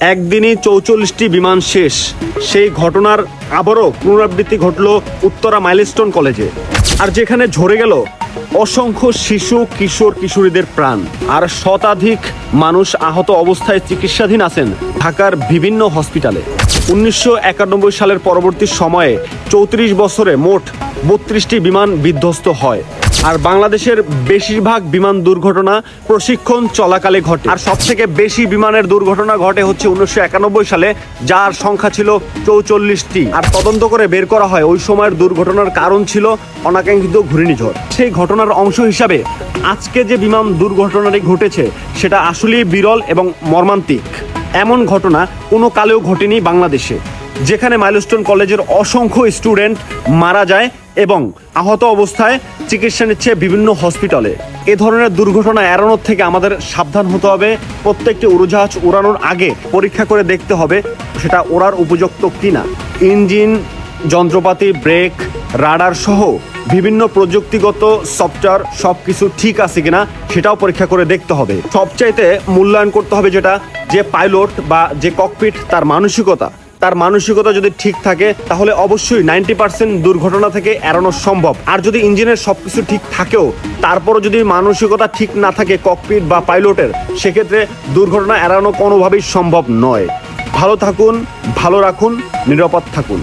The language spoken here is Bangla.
একদিনই চৌচল্লিশটি বিমান শেষ। সেই ঘটনার আবারও পুনরাবৃত্তি ঘটল উত্তরা মাইলস্টোন কলেজে। আর যেখানে ঝরে গেল অসংখ্য শিশু, কিশোর, কিশোরীদের প্রাণ। আর শতাধিক মানুষ আহত অবস্থায় চিকিৎসাধীন আছেন ঢাকার বিভিন্ন হসপিটালে। উনিশশো একানব্বই সালের পরবর্তী সময়ে চৌত্রিশ বছরে মোট বত্রিশটি বিমান বিধ্বস্ত হয়। আর বাংলাদেশের বেশিরভাগ বিমান দুর্ঘটনা প্রশিক্ষণ চলাকালে ঘটে। আর সবথেকে বেশি বিমানের দুর্ঘটনা ঘটে হচ্ছে উনিশশো একানব্বই সালে, যার সংখ্যা ছিল চৌচল্লিশটি। আর তদন্ত করে বের করা হয়, ওই সময়ের দুর্ঘটনার কারণ ছিল অনাকাঙ্ক্ষিত ঘূর্ণিঝড়। সেই ঘটনার অংশ হিসাবে আজকে যে বিমান দুর্ঘটনাটি ঘটেছে, সেটা আসলেই বিরল এবং মর্মান্তিক। এমন ঘটনা কোনো কালেও ঘটেনি বাংলাদেশে। যেখানে মাইলস্টোন কলেজের অসংখ্য স্টুডেন্ট মারা যায় এবং আহত অবস্থায় চিকিৎসা নিচ্ছে বিভিন্ন হসপিটালে। এ ধরনের দুর্ঘটনা এড়ানোর থেকে আমাদের সাবধান হতে হবে। প্রত্যেকটি উড়োজাহাজ উড়ানোর আগে পরীক্ষা করে দেখতে হবে সেটা ওড়ার উপযুক্ত কিনা। ইঞ্জিন, যন্ত্রপাতি, ব্রেক, রাডার সহ বিভিন্ন প্রযুক্তিগত সফটওয়্যার সব কিছু ঠিক আছে কিনা সেটাও পরীক্ষা করে দেখতে হবে। সবচাইতে মূল্যায়ন করতে হবে যেটা যে পাইলট বা যে ককপিট তার মানসিকতা তার মানসিকতা যদি ঠিক থাকে, তাহলে অবশ্যই নাইনটি পার্সেন্ট দুর্ঘটনা থেকে এড়ানো সম্ভব। আর যদি ইঞ্জিনের সব কিছু ঠিক থাকেও, তারপরও যদি মানসিকতা ঠিক না থাকে ককপিট বা পাইলটের সেক্ষেত্রে দুর্ঘটনা এড়ানো কোনোভাবেই সম্ভব নয়। ভালো থাকুন, ভালো রাখুন, নিরাপদ থাকুন।